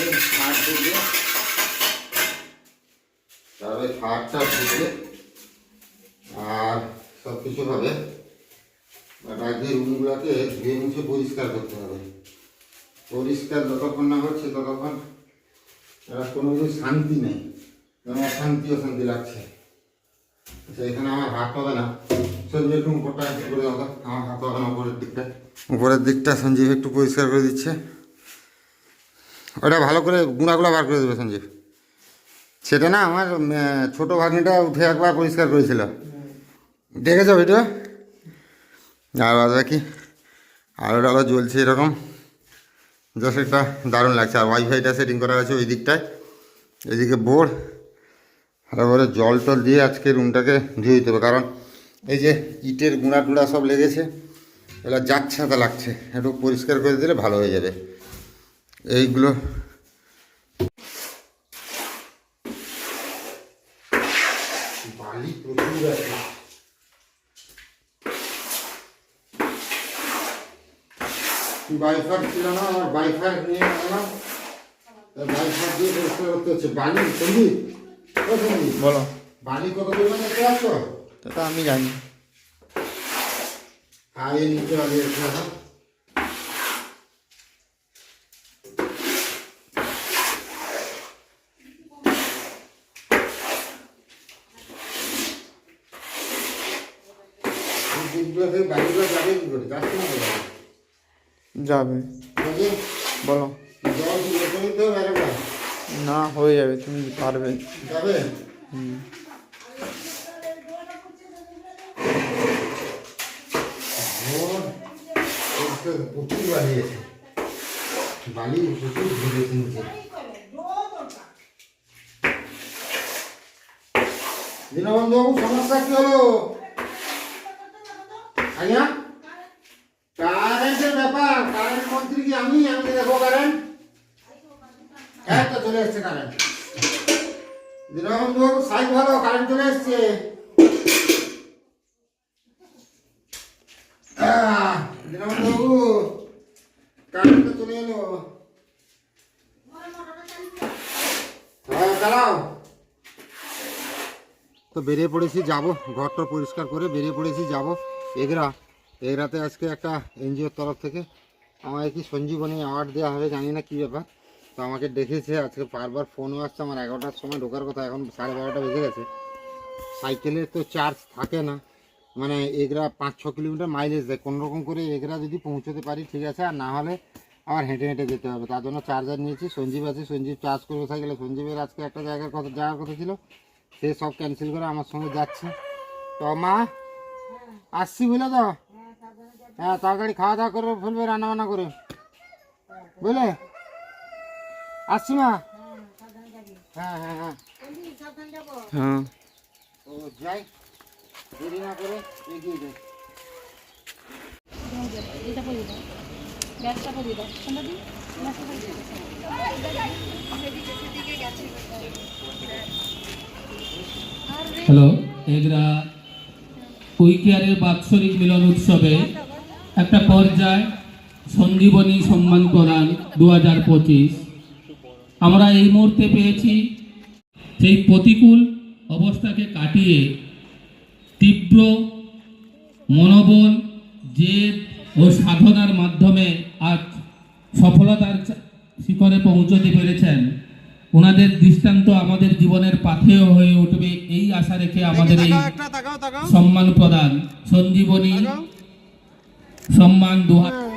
তারপরে খাট করবে তারপরে খাটটা ফুটবে। আর সব কিছু হবে। বাট আগে রুমগুলোকে ধুয়ে মুছে পরিষ্কার করতে হবে। পরিষ্কার যতক্ষণ না হচ্ছে ততক্ষণ এরা কোনো কিছু শান্তি নেই। যেন অশান্তি অশান্তি লাগছে। আচ্ছা এখানে আমার হাত হবে না। সঞ্জীব একটু উপরটা করে দাও আমার হাত হবে না উপরের দিকটা। উপরের দিকটা সঞ্জীব একটু পরিষ্কার করে দিচ্ছে। ওটা ভালো করে গুঁড়াগুলো বার করে দেবে সঞ্জীব। সেটা না আমার ছোটো ভাগ্নিটা উঠে একবার পরিষ্কার করেছিল। দেখেছ ভিডিও আর বাদ বাকি আলো জ্বলছে এরকম। জাস্ট একটা দারুণ লাগছে। আর ওয়াইফাইটা সেটিং করা আছে ওই দিকটায়। এদিকে বোর্ড তারপরে জল টল দিয়ে আজকে রুমটাকে ধুয়ে দিতে হবে। কারণ এই যে ইটের গুঁড়া টুড়া সব লেগেছে এগুলো যাচ্ছে লাগছে। একটু পরিষ্কার করে দিলে ভালো হয়ে যাবে। এইগুলো। বালি প্রচুর আছে। বাইফার ছিল না আমার বাইফার নিয়ে গেলাম বাইফার দিয়ে পরিষ্কার করতে হচ্ছে। বালি সংগীত বলো। বালি কত পরিমাণ দেখতে পাচ্ছ তা আমি জানি। আর এর নিচে থেকে যাবে কি করে? যাচ্ছে না যাবে। বলো। জল। না হয়ে যাবে তুমি পারবে। যাবে? হুম। প্রচুর বালি আছে। বালি প্রচুর ধরেছে নিচে দীনবন্ধুবাবু সমস্যা কি হলো? আজ্ঞা কারেন্টের ব্যাপার, কারেন্ট মন্ত্রী কি আমি? আমি দেখো কারেন্ট? হ্যাঁ তো চলে এসছে কারেন্ট। দীনবন্ধুবাবু সাইজ ভালো, কারেন্ট চলে এসছে। দীনবন্ধুবাবু কারেন্ট তো চলে এলো। হ্যাঁ চালাও তো বেরিয়ে পড়েছি, যাব। ঘরটা পরিষ্কার করে বেরিয়ে পড়েছি, যাব। এগরা, এগরাতে আজকে একটা এনজিওর তরফ থেকে আমাকে কি সঞ্জীবনী অ্যাওয়ার্ড দেওয়া হবে জানি না কী ব্যাপার। তো আমাকে ডেকেছে, আজকে বারবার ফোনও আসছে, আমার এগারোটার সময় ঢোকার কথা, এখন সাড়ে বারোটা বেজে গেছে। সাইকেলের তো চার্জ থাকে না। মানে এগরা পাঁচ, ছ কিলোমিটার মাইলেজ দেয়। রকম করে এগরা যদি পৌঁছতে পারি, ঠিক আছে, আর না হলে আমার হেঁটে হেঁটে যেতে হবে। তার জন্য চার্জার নিয়েছি, সঞ্জীব আছে, সঞ্জীব চার্জ করবে সাইকেলে সঞ্জীবের আজকে একটা জায়গার কথা, যাওয়ার কথা ছিল, সে সব ক্যান্সেল করে আমার সঙ্গে যাচ্ছে। তো মা আসছি বুঝলে তো? হ্যাঁ তাড়াতাড়ি খাওয়া দাওয়া করে ফেলবে রান্না বান্না করে। বুঝলে? আসছি মা। হ্যাঁ হ্যাঁ হ্যাঁ। হ্যাঁ। ও যাই। দেরি না করে এগিয়ে যাই। এটা করে দাও ব্যাগটা করে দাও ঠান্ডা দিন ব্যাগটা করে দাও হ্যালো এগরা কুইকিয়ারের বাৎসরিক মিলন উৎসবে একটা পর্যায় সঞ্জীবনী সম্মান প্রদান দু হাজার পঁচিশ। আমরা এই মুহূর্তে পেয়েছি সেই প্রতিকূল অবস্থাকে কাটিয়ে তীব্র মনোবল, জেদ ও সাধনার মাধ্যমে আজ সফলতার শিখরে পৌঁছতে পেরেছেন ওনাদের দৃষ্টান্ত আমাদের জীবনের পাথেয় হয়ে উঠবে এই আশা রেখে আমাদের এই সম্মান প্রদান। সঞ্জীবনী সম্মান দু হাজার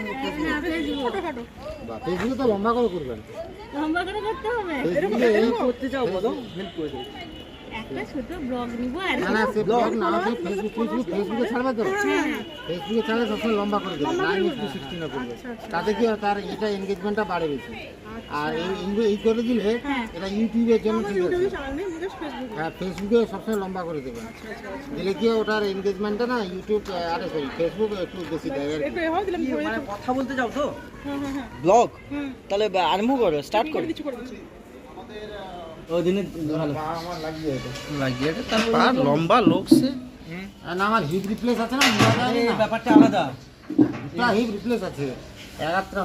বা ফেসবুকে তো লম্বা করে করবেন। লম্বা করে করতে হবে। করে একটা ছোট ব্লগ নিবো আর না না সে ব্লগ না সে ফেসবুক ফেসবুক ফেসবুকে ছাড়বে তো। ফেসবুকে ছাড়লে সবসময় লম্বা করে দেবে নাইন টু সিক্সটিনে করবে। তাতে কি হয় তার এটা এনগেজমেন্টটা বাড়ে বেশি। আর এই এই- করে দিলে এটা ইউটিউবের জন্য ঠিক আছে। হ্যাঁ ফেসবুকে সবসময় লম্বা করে দেবে। দিলে কি হয় ওটার এনগেজমেন্টটা না ইউটিউব আরে সরি ফেসবুক একটু বেশি দেয় আর মানে কথা বলতে চাও তো? ব্লগ তাহলে আরম্ভ করো স্টার্ট করো। ওই দিনে ভালো আমার লাগিয়ে এটা লাগিয়ে লম্বা লোক সে। আর না আমার হিপ রিপ্লেস আছে না এই ব্যাপারটা আলাদা। হিপ রিপ্লেস আছে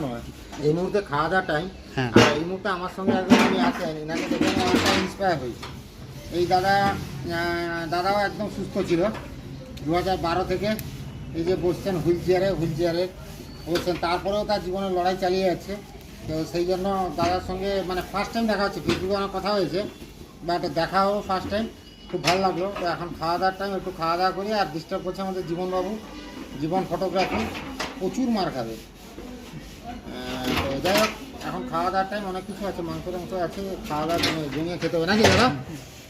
নয়। এই মুহূর্তে খাওয়া দাওয়ার টাইম হ্যাঁ। আর এই মুহূর্তে আমার সঙ্গে একজন আমি আছেন এনাকে দেখে আমি অনেকটা ইন্সপায়ার হয়েছি। এই দাদা দাদাও একদম সুস্থ ছিল। দু হাজার বারো থেকে এই যে বসছেন হুইল চেয়ারে হুইল চেয়ারে বসছেন। তারপরেও তার জীবনে লড়াই চালিয়ে যাচ্ছে। তো সেই জন্য দাদার সঙ্গে মানে ফার্স্ট টাইম দেখা হচ্ছে ফেসবুকে অনেক কথা হয়েছে বাট দেখাও ফার্স্ট টাইম খুব ভালো লাগল। তো এখন খাওয়া দাওয়ার টাইম একটু খাওয়া দাওয়া করি আর ডিস্টার্ব করছে আমাদের জীবনবাবু। জীবন ফটোগ্রাফি প্রচুর মার খাবে। তো যাই হোক এখন খাওয়া দাওয়ার টাইম অনেক কিছু আছে মাংস টাংস আছে খাওয়া দাওয়া জমিয়ে- খেতে হবে। নাকি দাদা?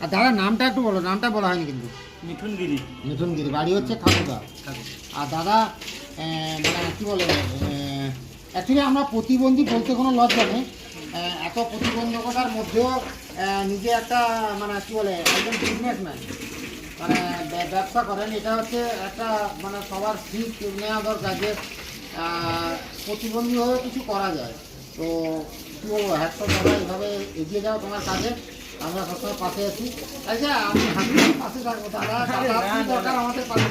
আর দাদা নামটা একটু বলো নামটা বলা হয়নি কিন্তু। মিঠুনগিরি। মিথুনগিরি বাড়ি হচ্ছে ঠাকুরদা আর দাদা মানে কী বলে অ্যাকচুয়ালি আমরা প্রতিবন্ধী বলতে কোনো লজ্জা নেই। এত প্রতিবন্ধকতার মধ্যেও নিজে একটা মানে কী বলে, একজন বিজনেসম্যান মানে ব্যবসা করেন। এটা হচ্ছে একটা মানে সবার ঠিক নেওয়া দরকার যে প্রতিবন্ধী হয়ে কিছু করা যায়। তো, কী বলব হ্যাটসঅপ দাদা এইভাবে এগিয়ে যাও তোমার কাজে। আমরা সবসময় পাশে আছি। আচ্ছা আমি হাসপাতাল পাশে থাকব, দাদা। আমাদের পাশে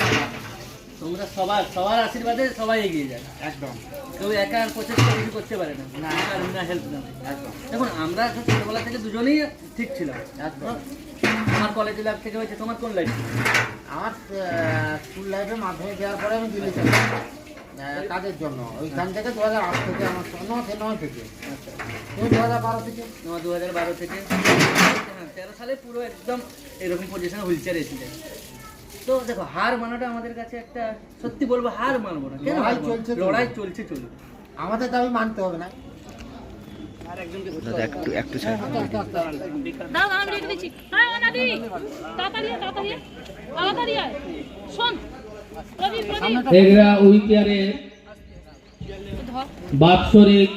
তোমরা সবার সবার আশীর্বাদে সবাই এগিয়ে যায় একদম। কেউ একা আর প্রচেষ্টা কিছু করতে পারে না। না। না হেল্প না একদম। দেখুন আমরা তো ছোটবেলা থেকে দুজনেই ঠিক ছিলাম। একদম। আমার কলেজ লাইফ থেকে হয়েছে তোমার কোন লাইফ আমার স্কুল লাইফে মাধ্যমিক দেওয়ার পরে আমি দিল্লি চলে কাজের জন্য। ওইখান থেকে দু হাজার আট থেকে আমার থেকে নয় থেকে। তুমি দু হাজার বারো থেকে? দু হাজার বারো থেকে। তেরো সালে পুরো একদম এরকম পজিশনে হুইল চেয়ার এসেছে তো দেখো হার মানাটা আমাদের কাছে একটা সত্যি বলব হার মানবো না। কেন লড়াই চলছে লড়াই চলছে চলুক আমাদের দাবি মানতে হবে না। একটু একটু আস্তে আস্তে আস্তে আস্তে। দাও আমি রেখে দিচ্ছি হ্যাঁ দাদি তাড়াতাড়ি তাড়াতাড়ি তাড়াতাড়ি আয়। শোন প্রদীপ প্রদীপ। এগরা উইকেয়ারে বাৎসরিক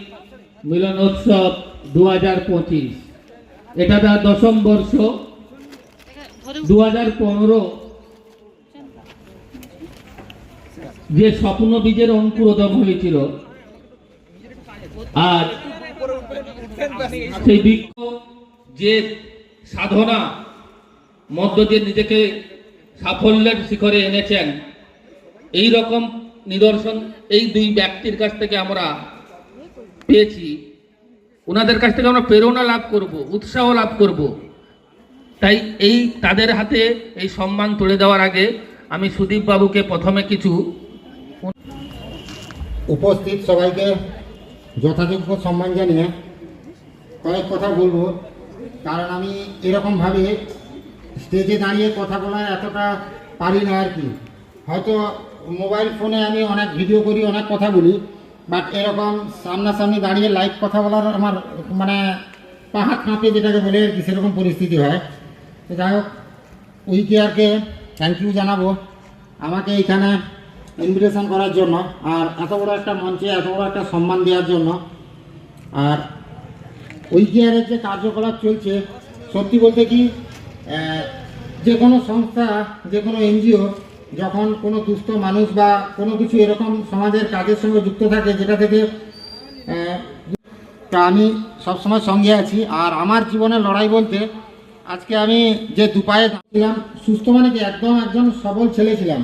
মিলনোৎসব দু হাজার পঁচিশ। এটা তার দশম বর্ষ। দু হাজার পনেরো যে স্বপ্ন বীজের অঙ্কুরোদম হয়েছিল আজ সেই বৃক্ষ যে সাধনা মধ্য দিয়ে নিজেকে সাফল্যের শিখরে এনেছেন, এই রকম নিদর্শন এই দুই ব্যক্তির কাছ থেকে আমরা পেয়েছি। ওনাদের কাছ থেকে আমরা প্রেরণা লাভ করব, উৎসাহ লাভ করব। তাই এই তাদের হাতে এই সম্মান তুলে দেওয়ার আগে আমি সুদীপ বাবুকে প্রথমে কিছু উপস্থিত সবাইকে যথাযোগ্য সম্মান জানিয়ে কয়েক কথা বলব। কারণ আমি এরকমভাবে স্টেজে দাঁড়িয়ে কথা বলার এতটা পারি না আর কি। হয়তো মোবাইল ফোনে আমি অনেক ভিডিও করি, অনেক কথা বলি, বাট এরকম সামনাসামনি দাঁড়িয়ে লাইভ কথা বলার আমার মানে পাহাড় কাঁপে যেটাকে বলে আর কি, সেরকম পরিস্থিতি হয়। যাই হোক উইকেয়ারকে থ্যাংক ইউ জানাব। আমাকে এইখানে ইনভিটেশন করার জন্য আর এত বড় একটা মঞ্চে, এত বড় একটা সম্মান দেওয়ার জন্য। আর উইকেয়ারের যে কার্যকলাপ চলছে, সত্যি বলতে কি যে কোনো সংস্থা, যে কোনো এনজিও যখন কোনো দুস্থ মানুষ বা কোনো কিছু এরকম সমাজের কাজের সঙ্গে যুক্ত থাকে, যেটা থেকে তা আমি সবসময় সঙ্গে আছি। আর আমার জীবনে লড়াই বলতে, আজকে আমি যে দুপায়ে ছিলাম সুস্থ মানে কি একদম একজন সবল ছেলে ছিলাম।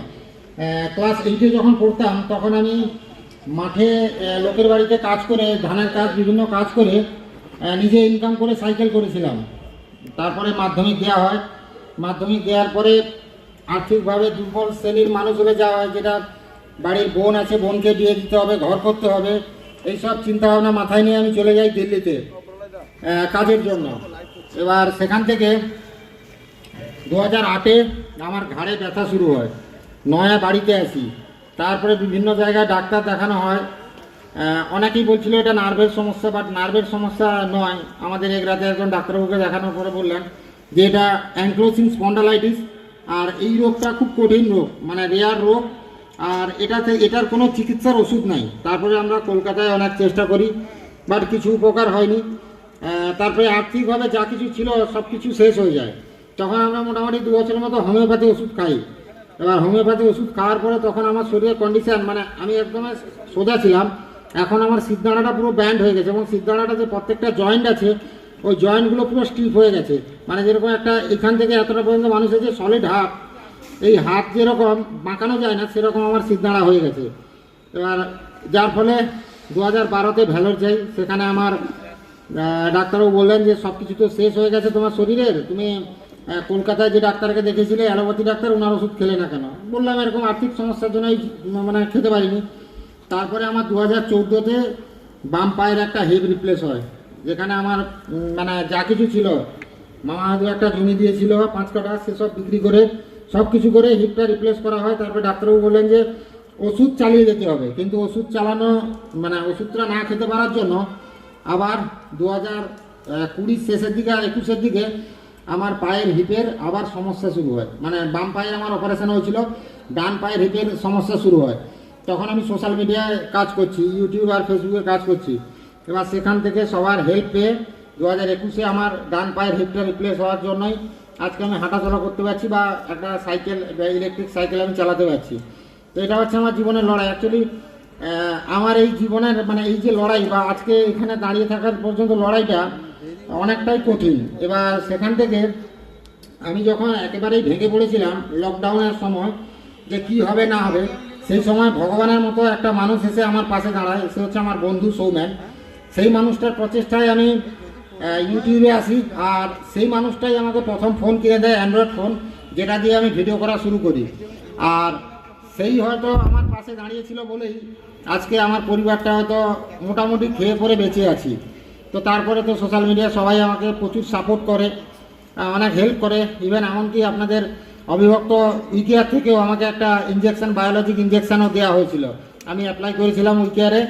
ক্লাস এইটে যখন পড়তাম, তখন আমি মাঠে লোকের বাড়িতে কাজ করে, ধানের কাজ, বিভিন্ন কাজ করে নিজে ইনকাম করে সাইকেল করেছিলাম। তারপরে মাধ্যমিক দেওয়া হয়। মাধ্যমিক দেওয়ার পরে আর্থিকভাবে দুর্বল শ্রেণির মানুষ হলে যাওয়া হয়, যেটা বাড়ির বোন আছে, বোনকে বিয়ে দিতে হবে, ঘর করতে হবে, এইসব চিন্তাভাবনা মাথায় নিয়ে আমি চলে যাই দিল্লিতে কাজের জন্য। এবার সেখান থেকে দু হাজার আটে আমার ঘাড়ে ব্যথা শুরু হয়। নয়া বাড়িতে আসি তারপরে বিভিন্ন জায়গায় ডাক্তার দেখানো হয়। অনেকেই বলছিল এটা নার্ভের সমস্যা বাট নার্ভের সমস্যা নয়। আমাদের এক এগরাতে একজন ডাক্তারবাবুকে দেখানোর পরে বললেন যে এটা অ্যাঙ্ক্লোসিং স্পন্ডালাইটিস আর এই রোগটা খুব কঠিন রোগ মানে রেয়ার রোগ, আর এটাতে, এটার কোনো চিকিৎসার ওষুধ নাই। তারপরে আমরা কলকাতায় অনেক চেষ্টা করি বাট কিছু উপকার হয়নি। তারপরে আর্থিকভাবে যা কিছু ছিল সব কিছু শেষ হয়ে যায়। তখন আমরা মোটামুটি দু বছরের মতো হোমিওপ্যাথি ওষুধ খাই। এবার হোমিওপ্যাথি ওষুধ খাওয়ার পরে তখন আমার শরীরের কন্ডিশন মানে আমি একদম সোজা ছিলাম, এখন আমার সিদ্ধানাটা পুরো ব্যান্ড হয়ে গেছে এবং সিদ্ধানাটা যে প্রত্যেকটা জয়েন্ট আছে, ওই জয়েন্টগুলো পুরো স্টিফ হয়ে গেছে। মানে যেরকম একটা এখান থেকে এতটা পর্যন্ত মানুষের যে সলিড হাত এই হাত যেরকম বাঁকানো যায় না, সেরকম আমার সিদ্ধানা হয়ে গেছে। এবার যার ফলে দু হাজার বারোতে ভ্যালোর যাই সেখানে আমার ডাক্তারবাবু বললেন যে সব কিছু তো শেষ হয়ে গেছে তোমার শরীরের, তুমি কলকাতায় যে ডাক্তারকে দেখেছিলে, অ্যালোপ্যাথি ডাক্তার, ওনার ওষুধ খেলে না কেন? বললাম, এরকম আর্থিক সমস্যার জন্যই মানে খেতে পারিনি। তারপরে আমার দু হাজার চৌদ্দোতে বাম পায়ের একটা হেপ রিপ্লেস হয়, যেখানে আমার মানে যা কিছু ছিল, মামা একটা জমি দিয়েছিল, পাঁচ কাটা সেসব বিক্রি করে সব কিছু করে হিপটা রিপ্লেস করা হয়। তারপরে ডাক্তারবাবু বললেন যে, ওষুধ চালিয়ে যেতে হবে। কিন্তু ওষুধ চালানো মানে ওষুধটা না খেতে পারার জন্য, আবার দু হাজার কুড়ির শেষের দিকে আর একুশের দিকে আমার পায়ের হিপের আবার সমস্যা শুরু হয়। মানে বাম পায়ে আমার অপারেশন হয়েছিল, ডান পায়ের হিপের সমস্যা শুরু হয়। তখন আমি সোশ্যাল মিডিয়ায় কাজ করছি ইউটিউব আর ফেসবুকে কাজ করছি। এবার সেখান থেকে সবার হেল্প পেয়ে দু হাজার একুশে আমার ডান পায়ের হিপটা রিপ্লেস হওয়ার জন্যই আজকে আমি হাঁটাচলা করতে পারছি বা একটা সাইকেল ইলেকট্রিক সাইকেল আমি চালাতে পারছি। তো এটা হচ্ছে আমার জীবনের লড়াই। অ্যাকচুয়ালি আমার এই জীবনের মানে এই যে লড়াই বা আজকে এখানে দাঁড়িয়ে থাকার পর্যন্ত লড়াইটা অনেকটাই কঠিন। এবার সেখান থেকে আমি যখন একেবারেই ভেঙে পড়েছিলাম লকডাউনের সময়, যে কি হবে না হবে, সেই সময় ভগবানের মতো একটা মানুষ এসে আমার পাশে দাঁড়ায়। সে হচ্ছে আমার বন্ধু সৌম্যান সেই মানুষটার প্রচেষ্টায় আমি ইউটিউবে আসি আর সেই মানুষটাই আমাকে প্রথম ফোন কিনে দেয় অ্যান্ড্রয়েড ফোন যেটা দিয়ে আমি ভিডিও করা শুরু করি। আর সেই হয়তো আমার পাশে দাঁড়িয়েছিল বলেই আজকে আমার পরিবারটা হয়তো মোটামুটি খেয়ে পরে বেঁচে আছি। তো তারপরে তো সোশ্যাল মিডিয়া সবাই আমাকে প্রচুর সাপোর্ট করে অনেক হেল্প করে। ইভেন এমনকি আপনাদের অবিভক্ত উইকেয়ার থেকেও আমাকে একটা ইঞ্জেকশন বায়োলজিক ইঞ্জেকশনও দেওয়া হয়েছিল। আমি অ্যাপ্লাই করেছিলাম উইকেয়ারে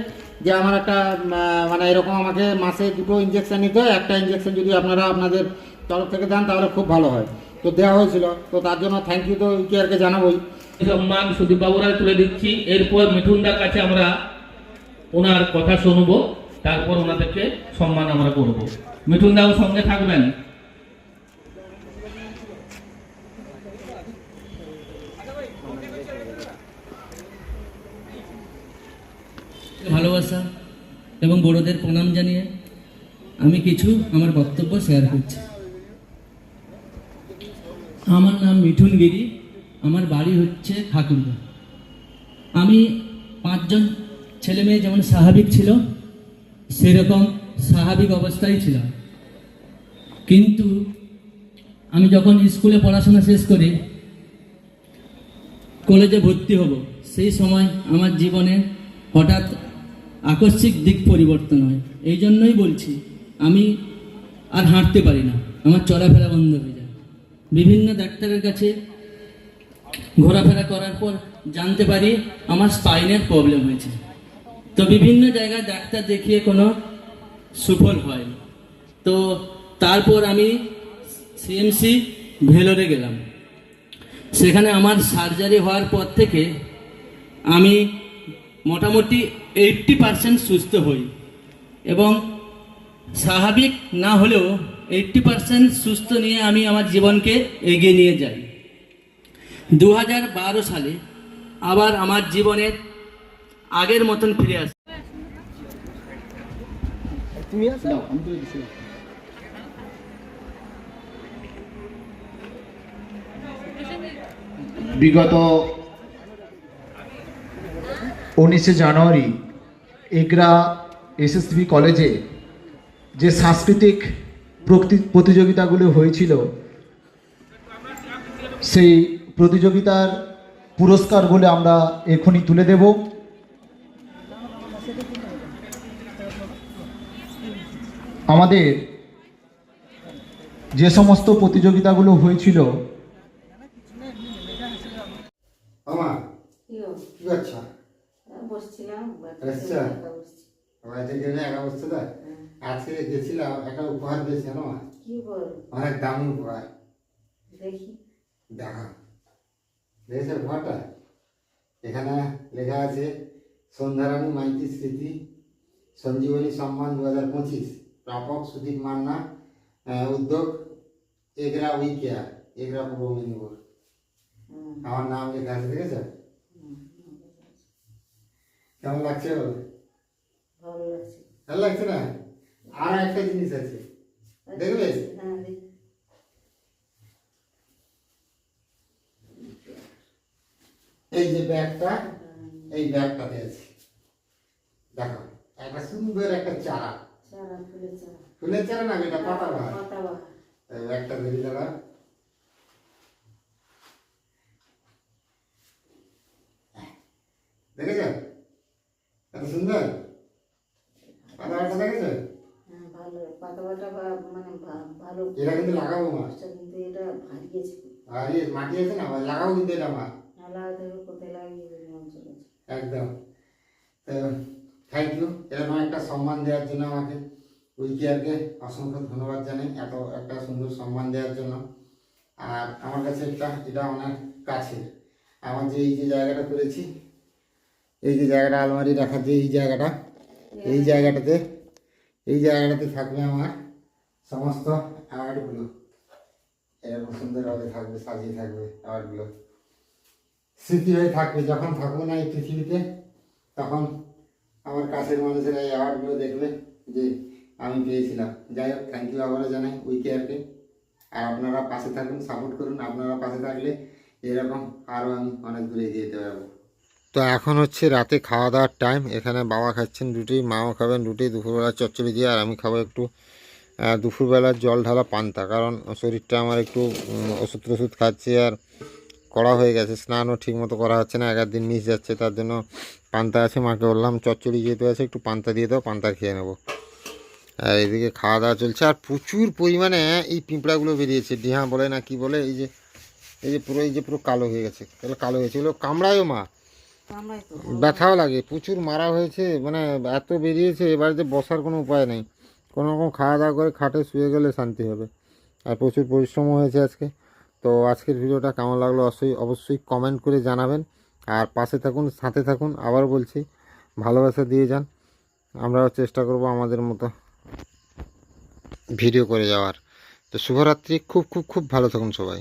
যে আমার একটা মানে এরকম আমাকে মাসে দুটো ইঞ্জেকশন নিতে হয়, একটা ইঞ্জেকশন যদি আপনারা আপনাদের তরফ থেকে দেন, তাহলে খুব ভালো হয়। তো দেওয়া হয়েছিল। তো তার জন্য থ্যাংক ইউ তো উইকেয়ারকে জানাবোই। সম্মান সুদীপ বাবুরা তুলে দিচ্ছি। এরপর মিঠুনদার কাছে আমরা ওনার কথা শুনব। তারপর ওনাদেরকে সম্মান আমরা করব। মিঠুন দাও সঙ্গে থাকবেন। ভালোবাসা এবং বড়দের প্রণাম জানিয়ে আমি কিছু আমার বক্তব্য শেয়ার করছি। আমার নাম মিঠুন গিরি, আমার বাড়ি হচ্ছে ঠাকুরগা। আমি পাঁচজন ছেলে মেয়ে যেমন স্বাভাবিক ছিল সেরকম স্বাভাবিক অবস্থায় ছিলাম। কিন্তু আমি যখন স্কুলে পড়াশোনা শেষ করি কলেজে ভর্তি হব, সেই সময় আমার জীবনে হঠাৎ আকস্মিক দিক পরিবর্তন হয়। এই জন্যই বলছি, আমি আর হাঁটতে পারি না। আমার চলাফেরা বন্ধ হয়ে যায়। বিভিন্ন ডাক্তারের কাছে ঘোরাফেরা করার পর জানতে পারি আমার স্পাইনের প্রবলেম হয়েছে। তো বিভিন্ন জায়গায় ডাক্তার দেখিয়ে কোনো সুফল হয়। তো তারপর আমি সিএমসি ভেলোরে গেলাম। সেখানে আমার সার্জারি হওয়ার পর থেকে আমি মোটামুটি এইট্টি পারসেন্ট সুস্থ হই এবং স্বাভাবিক না হলেও এইট্টি পারসেন্ট সুস্থ নিয়ে আমি আমার জীবনকে এগিয়ে নিয়ে যাই। দু হাজার বারো সালে আবার আমার জীবনের আগের মতন ফিরে আসে। বিগত উনিশে জানুয়ারি এগরা এসএসবি কলেজে যে সাংস্কৃতিক প্রতি- প্রতিযোগিতাগুলো হয়েছিল সেই প্রতিযোগিতার পুরস্কার বলে আমরা এখনই তুলে দেব। আমাদের যে সমস্ত প্রতিযোগিতাগুলো হয়েছিল আমা কি গো? কি হ্যাঁ, বসছিলাম আচ্ছা। একা বসছি। তো? আজকে গেছিলাম একটা উপহার দিয়েছে অনেক দামি উপহার। দেখি। দেখা। দেখেছ উপহারটা? এখানে লেখা আছে সন্ধ্যারানী মাইতি স্মৃতি সঞ্জীবনী সম্মান দু হাজার পঁচিশ। প্রাপক সুদীপ মান্না উদ্যোগ এগরা উই কেয়ার এগরা পূর্ব মেদিনীপুর। আমার নাম লেখা আছে দেখেছ কেমন লাগছে ভালো লাগছে। ভালো লাগছে না? আর একটা জিনিস আছে। দেখবে হ্যাঁ এই যে ব্যাগটা এই ব্যাগটাতে আছে। দেখো একটা সুন্দর একটা চারা। চারা ফুলের চারা। ফুলের চারা না এটা পাতা বাহার পাতা বাহার একটা ধরি দাদা দেখেছেন এত সুন্দর? পাতা বাহারটা দেখেছেন হ্যাঁ ভালো। পাতা বাটা বা মানে ভালো। এটা কিন্তু লাগাবো মা। কিন্তু এটা ভারিয়েছে আর ইয়ে মাটি আছে না? লাগাবো কিন্তু এটা মা। নালা ধরে কোথায় লাগিয়ে একদম। তো থ্যাংক ইউ এরকম একটা সম্মান দেওয়ার জন্য আমাকে উইকিয়ারকে অসংখ্য ধন্যবাদ জানাই এত একটা সুন্দর সম্মান দেওয়ার জন্য। আর আমার কাছে একটা, এটা অনেক কাছে আমার যে এই যে জায়গাটা করেছি, এই যে জায়গাটা, আলমারি রাখার যে এই জায়গাটা, এই জায়গাটাতে এই জায়গাটাতে থাকবে আমার সমস্ত অ্যাওয়ার্ডগুলো এরকম সুন্দরভাবে থাকবে, সাজিয়ে থাকবে অ্যাওয়ার্ডগুলো স্মৃতি হয়ে থাকবে, যখন থাকব না এই পৃথিবীতে, তখন আমার কাছের মানুষেরা এই অ্যাওয়ার্ডগুলো দেখবে যে আমি পেয়েছিলাম। যাই হোক থ্যাংক ইউ আবারও জানাই উইকেয়ারকে আর আপনারা পাশে থাকুন সাপোর্ট করুন। আপনারা পাশে থাকলে এরকম আরও আমি অনেক দূরে এগিয়ে যেতে পারব। তো এখন হচ্ছে রাতে খাওয়া দাওয়ার টাইম এখানে বাবা খাচ্ছেন রুটি, মাও খাবেন রুটি, দুপুরবেলা চচ্চড়ি দিয়ে, আর আমি খাব একটু দুপুরবেলার জল ঢালা পান্তা। কারণ শরীরটা আমার একটু ওষুধ টষুধ খাচ্ছি আর কড়া হয়ে গেছে। স্নানও ঠিক মতো করা হচ্ছে না এক দিন মিস যাচ্ছে তার জন্য পান্তা আছে মাকে বললাম চচ্চড়ি যেহেতু আছে একটু পান্তা দিয়ে দাও পান্তা খেয়ে নেব। আর এদিকে খাওয়া দাওয়া চলছে আর প্রচুর পরিমাণে এই পিঁপড়াগুলো বেরিয়েছে। ডিহা বলে না কি বলে এই যে এই যে পুরো এই যে পুরো কালো হয়ে গেছে। তাহলে কালো হয়েছে এগুলো কামড়ায়ও মা। ব্যথাও লাগে প্রচুর মারা হয়েছে মানে এত বেরিয়েছে এবার যে বসার কোনো উপায় নেই। কোনো রকম খাওয়া দাওয়া করে খাটে শুয়ে গেলে শান্তি হবে। আর প্রচুর পরিশ্রমও হয়েছে আজকে। তো আজকের ভিডিওটা কেমন লাগল অবশ্যই অবশ্যই কমেন্ট করে জানাবেন। আর পাশে থাকুন, সাথে থাকুন আবার বলছি, ভালোবাসা দিয়ে যান। আমরাও চেষ্টা করব আমাদের মতো ভিডিও করে যাওয়ার। তো শুভরাত্রি, খুব খুব খুব ভালো থাকুন সবাই।